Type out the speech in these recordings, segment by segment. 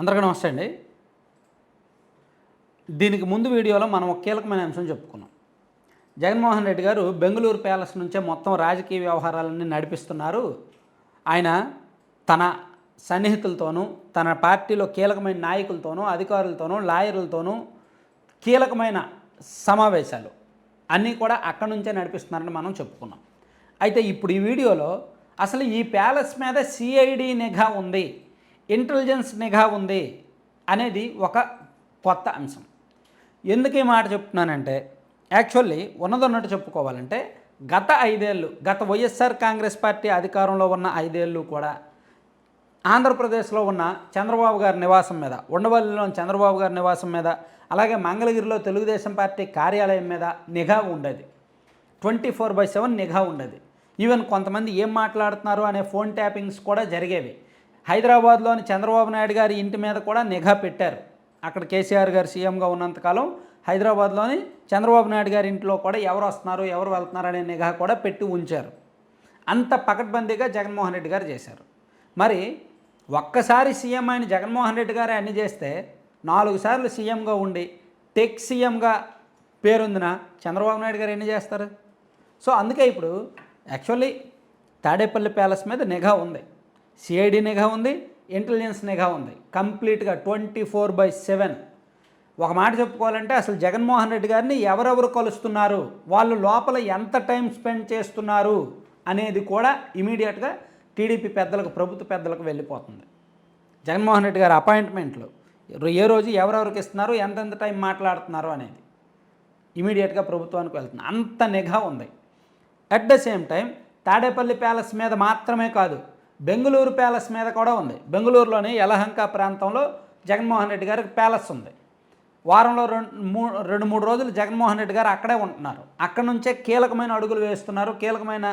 అందరికీ నమస్తే అండి. దీనికి ముందు వీడియోలో మనం ఒక కీలకమైన అంశం చెప్పుకున్నాం. జగన్మోహన్ రెడ్డి గారు బెంగళూరు ప్యాలెస్ నుంచే మొత్తం రాజకీయ వ్యవహారాలన్నీ నడిపిస్తున్నారు. ఆయన తన సన్నిహితులతోనూ తన పార్టీలో కీలకమైన నాయకులతోనూ అధికారులతోనూ లాయర్లతోనూ కీలకమైన సమావేశాలు అన్నీ కూడా అక్కడి నుంచే నడిపిస్తున్నారని మనం చెప్పుకున్నాం. అయితే ఇప్పుడు ఈ వీడియోలో అసలు ఈ ప్యాలెస్ మీద సిఐడి నిఘా ఉంది. ఇంటెలిజెన్స్ నిఘా ఉంది అనేది ఒక కొత్త అంశం. ఎందుకు ఈ మాట చెప్తున్నానంటే యాక్చువల్లీ ఉన్నదన్నట్టు చెప్పుకోవాలంటే గత ఐదేళ్ళు గత వైఎస్ఆర్ కాంగ్రెస్ పార్టీ అధికారంలో ఉన్న ఐదేళ్ళు కూడా ఆంధ్రప్రదేశ్లో ఉన్న చంద్రబాబు గారి నివాసం మీద ఉండవల్లిలోని చంద్రబాబు గారి నివాసం మీద అలాగే మంగళగిరిలో తెలుగుదేశం పార్టీ కార్యాలయం మీద నిఘా ఉండేది. ట్వంటీ ఫోర్ బై సెవెన్ నిఘా ఉండేది. ఈవెన్ కొంతమంది ఏం మాట్లాడుతున్నారు అనే ఫోన్ ట్యాపింగ్స్ కూడా జరిగేవి. హైదరాబాద్లోని చంద్రబాబు నాయుడు గారి ఇంటి మీద కూడా నిఘా పెట్టారు. అక్కడ కేసీఆర్ గారు సీఎంగా ఉన్నంతకాలం హైదరాబాద్లోని చంద్రబాబు నాయుడు గారి ఇంట్లో కూడా ఎవరు వస్తున్నారు ఎవరు వెళ్తున్నారు అనే నిఘా కూడా పెట్టి ఉంచారు. అంత పకడ్బందీగా జగన్మోహన్ రెడ్డి గారు చేశారు. మరి ఒక్కసారి సీఎం అయిన జగన్మోహన్ రెడ్డి గారే అన్ని చేస్తే నాలుగు సార్లు సీఎంగా ఉండి టెక్ సీఎంగా పేరొందిన చంద్రబాబు నాయుడు గారు ఎన్ని చేస్తారు? సో అందుకే ఇప్పుడు యాక్చువల్లీ తాడేపల్లి ప్యాలెస్ మీద నిఘా ఉంది. సిఐడి నిఘా ఉంది ఇంటెలిజెన్స్ నిఘా ఉంది. కంప్లీట్గా ట్వంటీ ఫోర్ బై సెవెన్ ఒక మాట చెప్పుకోవాలంటే అసలు జగన్మోహన్ రెడ్డి గారిని ఎవరెవరు కలుస్తున్నారు? వాళ్ళు లోపల ఎంత టైం స్పెండ్ చేస్తున్నారు? అనేది కూడా ఇమీడియట్గా టీడీపీ పెద్దలకు ప్రభుత్వ పెద్దలకు వెళ్ళిపోతుంది. జగన్మోహన్ రెడ్డి గారి అపాయింట్మెంట్లు. ఏ రోజు ఎవరెవరికి ఇస్తున్నారు ఎంతెంత టైం మాట్లాడుతున్నారు అనేది ఇమీడియట్గా ప్రభుత్వానికి వెళ్తుంది. అంత నిఘా ఉంది. At the same time Tadepalli palace మీద మాత్రమే కాదు బెంగళూరు ప్యాలెస్ మీద కూడా ఉంది. బెంగళూరులోని యలహంక ప్రాంతంలో జగన్మోహన్ రెడ్డి గారికి ప్యాలెస్ ఉంది. వారంలో రెండు మూ రెండు మూడు రోజులు జగన్మోహన్ రెడ్డి గారు అక్కడే ఉంటున్నారు. అక్కడ నుంచే కీలకమైన అడుగులు వేస్తున్నారు కీలకమైన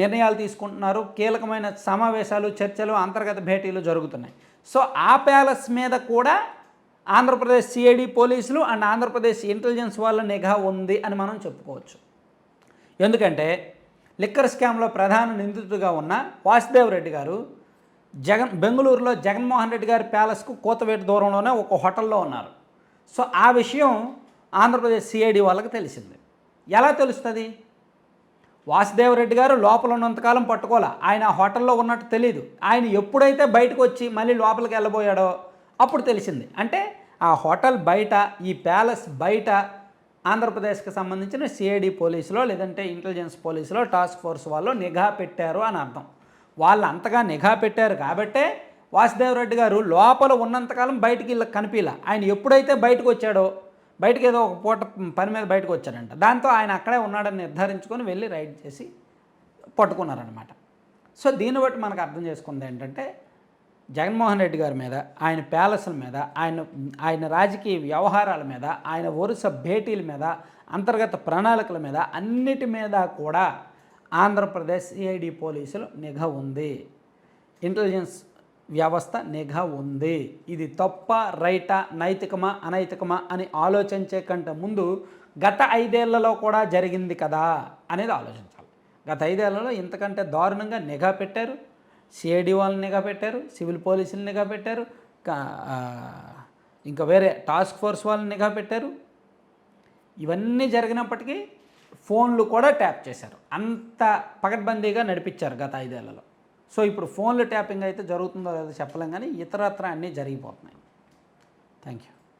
నిర్ణయాలు తీసుకుంటున్నారు కీలకమైన సమావేశాలు చర్చలు అంతర్గత భేటీలు జరుగుతున్నాయి. సో ఆ ప్యాలెస్ మీద కూడా ఆంధ్రప్రదేశ్ సిఐడి పోలీసులు అండ్ ఆంధ్రప్రదేశ్ ఇంటెలిజెన్స్ వాళ్ళ నిఘా ఉంది అని మనం చెప్పుకోవచ్చు. ఎందుకంటే లిక్కర్ స్కామ్లో ప్రధాన నిందితుడిగా ఉన్న వాసుదేవ్ రెడ్డి గారు జగన్ బెంగళూరులో జగన్మోహన్ రెడ్డి గారి ప్యాలెస్కు కోతవేటు దూరంలోనే ఒక హోటల్లో ఉన్నారు. సో ఆ విషయం ఆంధ్రప్రదేశ్ సిఐడి వాళ్ళకి తెలిసింది. ఎలా తెలుస్తుంది? వాసుదేవ్ రెడ్డి గారు లోపల ఉన్నంతకాలం పట్టుకోలే ఆయన ఆ హోటల్లో ఉన్నట్టు తెలియదు ఆయన ఎప్పుడైతే బయటకు వచ్చి మళ్ళీ లోపలికి వెళ్ళబోయాడో అప్పుడు తెలిసింది. అంటే ఆ హోటల్ బయట ఈ ప్యాలెస్ బయట ఆంధ్రప్రదేశ్కి సంబంధించిన సిఐడి పోలీసులో లేదంటే ఇంటెలిజెన్స్ పోలీసులో టాస్క్ ఫోర్స్ వాళ్ళు నిఘా పెట్టారు అని అర్థం. వాళ్ళు అంతగా నిఘా పెట్టారు కాబట్టే వాసుదేవ్ రెడ్డి గారు లోపల ఉన్నంతకాలం బయటికి ఇలా కనిపించలే ఆయన ఎప్పుడైతే బయటకు వచ్చాడో బయటకు ఏదో ఒక పూట పని మీద బయటకు వచ్చాడంట. దాంతో ఆయన అక్కడే ఉన్నాడని నిర్ధారించుకొని వెళ్ళి రైడ్ చేసి పట్టుకున్నారనమాట సో దీన్ని బట్టి మనకు అర్థం చేసుకుంది ఏంటంటే జగన్మోహన్ రెడ్డి గారి మీద ఆయన ప్యాలెస్ల మీద ఆయన ఆయన రాజకీయ వ్యవహారాల మీద ఆయన వరుస భేటీల మీద అంతర్గత ప్రణాళికల మీద అన్నిటి మీద కూడా ఆంధ్రప్రదేశ్ సిఐడి పోలీసులు నిఘా ఉంది. ఇంటెలిజెన్స్ వ్యవస్థ నిఘా ఉంది. ఇది తప్ప రైటా నైతికమా అనైతికమా అని ఆలోచించే కంటే ముందు గత ఐదేళ్ళలో కూడా జరిగింది కదా అనేది ఆలోచించాలి. గత ఐదేళ్ళలో ఇంతకంటే దారుణంగా నిఘా పెట్టారు. సిఐడి వాళ్ళని నిఘా పెట్టారు సివిల్ పోలీసులు నిఘా పెట్టారు కా- ఇంకా వేరే టాస్క్ ఫోర్స్ వాళ్ళని నిఘా పెట్టారు. ఇవన్నీ జరిగినప్పటికీ ఫోన్లు కూడా ట్యాప్ చేశారు. అంత పకడ్బందీగా నడిపించారు గత ఐదేళ్ళలో. సో ఇప్పుడు ఫోన్లు ట్యాపింగ్ అయితే జరుగుతుందో లేదో చెప్పలేం కానీ ఇతరత్ర అన్నీ జరిగిపోతున్నాయి. Thank you